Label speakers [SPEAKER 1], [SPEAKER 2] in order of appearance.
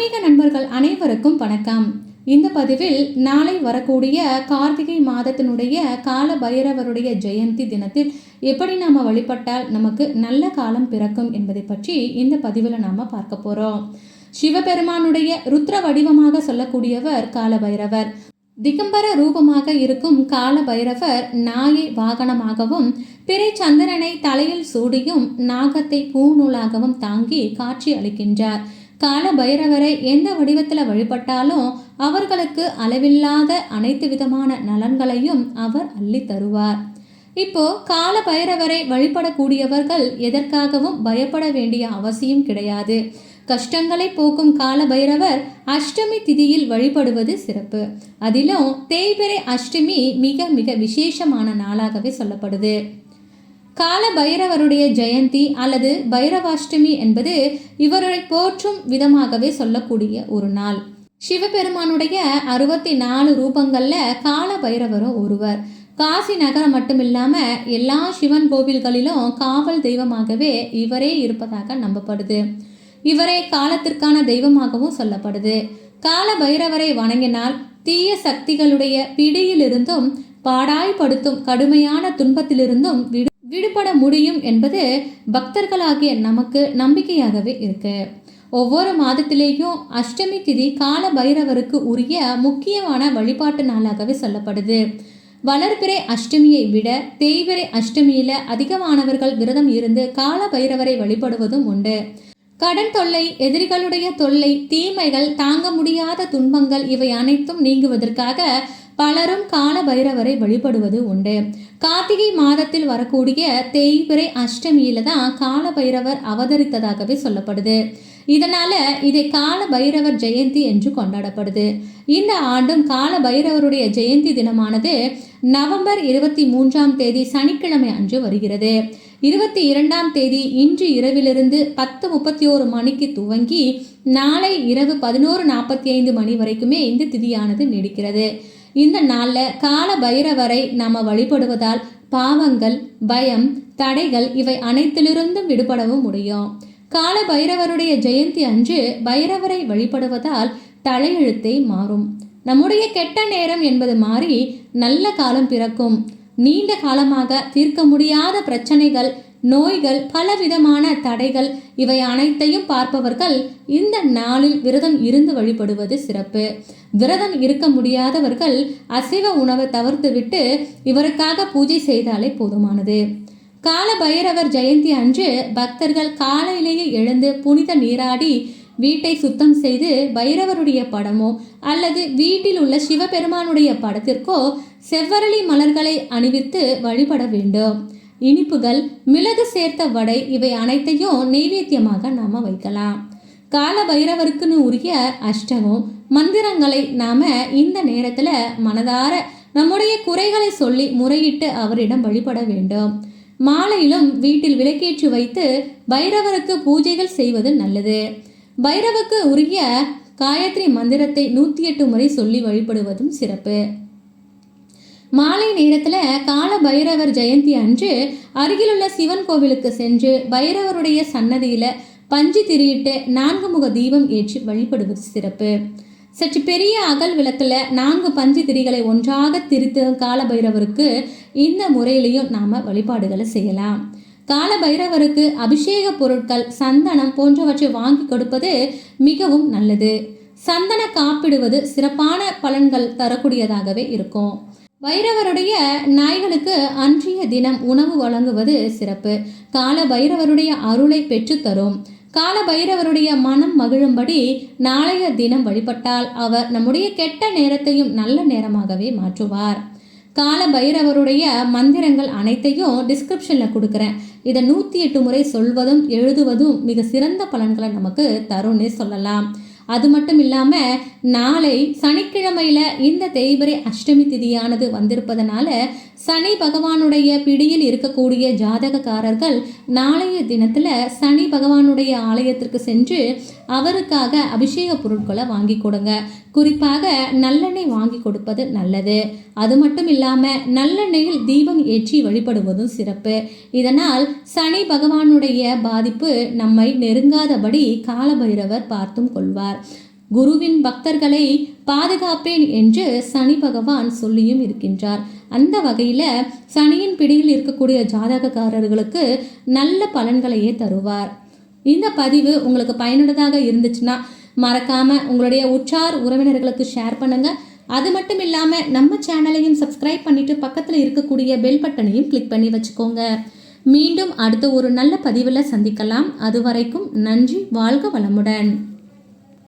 [SPEAKER 1] ஆன்மீக நண்பர்கள் அனைவருக்கும் வணக்கம். இந்த பதிவில் நாளை வரக்கூடிய கார்த்திகை மாதத்தினுடைய கால பைரவருடைய ஜெயந்தி தினத்தில் எப்படி நாம் வழிபட்டால் நமக்கு நல்ல காலம் பிறக்கும் என்பதை பற்றி இந்த பதிவில் நாம் பார்க்க போகிறோம் சிவபெருமானுடைய ருத்ர வடிவமாக சொல்லக்கூடியவர் கால பைரவர். திகம்பர ரூபமாக இருக்கும் கால பைரவர் நாயை வாகனமாகவும் பிறை சந்திரனை தலையில் சூடியும் நாகத்தை பூநூலாகவும் தாங்கி காட்சி அளிக்கின்றார். கால பைரவரை எந்த வடிவத்தில் வழிபட்டாலும் அவர்களுக்கு அளவில்லாத அனைத்து விதமான நலன்களையும் அவர் அள்ளி தருவார். இப்போ கால பைரவரை வழிபடக்கூடியவர்கள் எதற்காகவும் பயப்பட வேண்டிய அவசியம் கிடையாது. கஷ்டங்களை போக்கும் கால பைரவர் அஷ்டமி திதியில் வழிபடுவது சிறப்பு. அதிலும் தேய்பிரை அஷ்டமி மிக மிக விசேஷமான நாளாகவே சொல்லப்படுது. கால பைரவருடைய ஜெயந்தி அல்லது பைரவாஷ்டமி என்பது இவரை போற்றும் விதமாகவே சொல்லக்கூடிய ஒரு நாள். சிவபெருமானுடைய அறுபத்தி நாலு ரூபங்கள்ல கால பைரவரும் ஒருவர். காசி நகரம் மட்டுமில்லாம எல்லா சிவன் கோவில்களிலும் காவல் தெய்வமாகவே இவரே இருப்பதாக நம்பப்படுது. இவரே காலத்திற்கான தெய்வமாகவும் சொல்லப்படுது. கால பைரவரை வணங்கினால் தீய சக்திகளுடைய பிடியிலிருந்தும் பாடாய்படுத்தும் கடுமையான துன்பத்திலிருந்தும் விடு விடுபட முடியும் என்பது பக்தர்களாகிய நமக்கு நம்பிக்கையாகவே இருக்கு. ஒவ்வொரு மாதத்திலேயும் அஷ்டமி திதி கால பைரவருக்கு உரிய முக்கியமான வழிபாட்டு நாளாகவே சொல்லப்படுது. வளர்பிறை அஷ்டமியை விட தேய்பிறை அஷ்டமியில அதிகமானவர்கள் விரதம் இருந்து கால பைரவரை வழிபடுவதும் உண்டு. கடன் தொல்லை எதிரிகளுடைய தொல்லை தீமைகள் தாங்க முடியாத துன்பங்கள் இவை அனைத்தும் நீங்குவதற்காக பலரும் கால பைரவரை வழிபடுவது உண்டு. கார்த்திகை மாதத்தில் வரக்கூடிய தேய்பிறை அஷ்டமியில தான் கால பைரவர் அவதரித்ததாகவே சொல்லப்படுது. இதனால இதை கால பைரவர் ஜெயந்தி என்று கொண்டாடப்படுது. இந்த ஆண்டும் கால பைரவருடைய ஜெயந்தி தினமானது நவம்பர் இருபத்தி மூன்றாம் தேதி சனிக்கிழமை அன்று வருகிறது. இருபத்தி இரண்டாம் தேதி இன்று இரவிலிருந்து பத்து முப்பத்தி ஓரு மணிக்கு துவங்கி நாளை இரவு பதினோரு நாற்பத்தி ஐந்து மணி வரைக்குமே இந்த திதியானது நீடிக்கிறது. இந்த நாளில் கால பைரவரை நாம் வழிபடுவதால் பாவங்கள் பயம் தடைகள் இவை அனைத்திலிருந்தும் விடுபடவும் முடியும். கால பைரவருடைய ஜெயந்தி அன்று பைரவரை வழிபடுவதால் தலையெழுத்தை மாறும். நம்முடைய கெட்ட நேரம் என்பது மாறி நல்ல காலம் பிறக்கும். நீண்ட காலமாக தீர்க்க முடியாத பிரச்சனைகள் நோய்கள் பலவிதமான தடைகள் இவை அனைத்தையும் பார்ப்பவர்கள் இந்த நாளில் விரதம் இருந்து வழிபடுவது சிறப்பு. விரதம் இருக்க முடியாதவர்கள் அசைவ உணவை தவிர்த்துவிட்டு இவருக்காக பூஜை செய்தாலே போதுமானது. கால பைரவர் ஜெயந்தி அன்று பக்தர்கள் காலையிலேயே எழுந்து புனித நீராடி வீட்டை சுத்தம் செய்து பைரவருடைய படமோ அல்லது வீட்டில் உள்ள சிவபெருமானுடைய படத்திற்கோ செவ்வரளி மலர்களை அணிவித்து வழிபட வேண்டும். இனிப்புகள் மிளகு சேர்த்த வடை இவை அனைத்தையும் நெய்வேத்தியமாக நாம் வைக்கலாம். கால பைரவருக்குன்னு உரிய அஷ்டகம் மந்திரங்களை நாம் இந்த நேரத்தில் மனதார நம்முடைய குறைகளை சொல்லி முறையிட்டு அவரிடம் வழிபட வேண்டும். மாலையிலும் வீட்டில் விளக்கேற்றி வைத்து பைரவருக்கு பூஜைகள் செய்வது நல்லது. பைரவுக்கு உரிய காயத்ரி மந்திரத்தை நூற்றி எட்டு முறை சொல்லி வழிபடுவதும் சிறப்பு. மாலை நேரத்தில் கால பைரவர் ஜெயந்தி அன்று அருகிலுள்ள சிவன் கோவிலுக்கு சென்று பைரவருடைய சன்னதியில் பஞ்சு திரியிட்டு நான்கு முக தீபம் ஏற்றி வழிபடுவது சிறப்பு. சற்று பெரிய அகல் விளக்கில் நான்கு பஞ்சு திரிகளை ஒன்றாக திரித்து கால பைரவருக்கு இந்த முறையிலையும் நாம் வழிபாடுகளை செய்யலாம். கால பைரவருக்கு அபிஷேக பொருட்கள் சந்தனம் போன்றவற்றை வாங்கி கொடுப்பது மிகவும் நல்லது. சந்தன காப்பிடுவது சிறப்பான பலன்கள் தரக்கூடியதாகவே இருக்கும். பைரவருடைய நாய்களுக்கு அன்றைய தினம் உணவு வழங்குவது சிறப்பு. கால பைரவருடைய அருளை பெற்றுத்தரும் கால பைரவருடைய மனம் மகிழும்படி நாளைய தினம் வழிபட்டால் அவர் நம்முடைய கெட்ட நேரத்தையும் நல்ல நேரமாகவே மாற்றுவார். கால பைரவருடைய மந்திரங்கள் அனைத்தையும் டிஸ்கிரிப்ஷனில் கொடுக்குறேன். இதை நூற்றி எட்டு முறை சொல்வதும் எழுதுவதும் மிக சிறந்த பலன்களை நமக்கு தரும்னே சொல்லலாம். அது மட்டும் இல்லாமல் நாளை சனிக்கிழமையில் இந்த தேய்பிரை அஷ்டமி திதியானது வந்திருப்பதனால சனி பகவானுடைய பிடியில் இருக்கக்கூடிய ஜாதகக்காரர்கள் நாளைய தினத்தில் சனி பகவானுடைய ஆலயத்திற்கு சென்று அவருக்காக அபிஷேக பொருட்களை வாங்கி கொடுங்க. குறிப்பாக நல்லெண்ணெய் வாங்கி கொடுப்பது நல்லது. அது மட்டும் இல்லாமல் நல்லெண்ணெயில் தீபம் ஏற்றி வழிபடுவதும் சிறப்பு. இதனால் சனி பகவானுடைய பாதிப்பு நம்மை நெருங்காதபடி காலபைரவர் பார்த்தும் கொள்வார். குருவின் பக்தர்களை பாதுகாப்பேன் என்று சனி பகவான் சொல்லியும் இருக்கின்றார். அந்த வகையில் சனியின் பிடியில் இருக்கக்கூடிய ஜாதகக்காரர்களுக்கு நல்ல பலன்களையே தருவார். இந்த பதிவு உங்களுக்கு பயனுள்ளதாக இருந்துச்சுன்னா மறக்காமல் உங்களுடைய உற்றார் உறவினர்களுக்கு ஷேர் பண்ணுங்கள் அது மட்டும் இல்லாமல் நம்ம சேனலையும் சப்ஸ்கிரைப் பண்ணிவிட்டு பக்கத்தில் இருக்கக்கூடிய பெல் பட்டனையும் கிளிக் பண்ணி வச்சுக்கோங்க. மீண்டும் அடுத்த ஒரு நல்ல பதிவில் சந்திக்கலாம். அதுவரைக்கும் நன்றி வாழ்க வளமுடன்.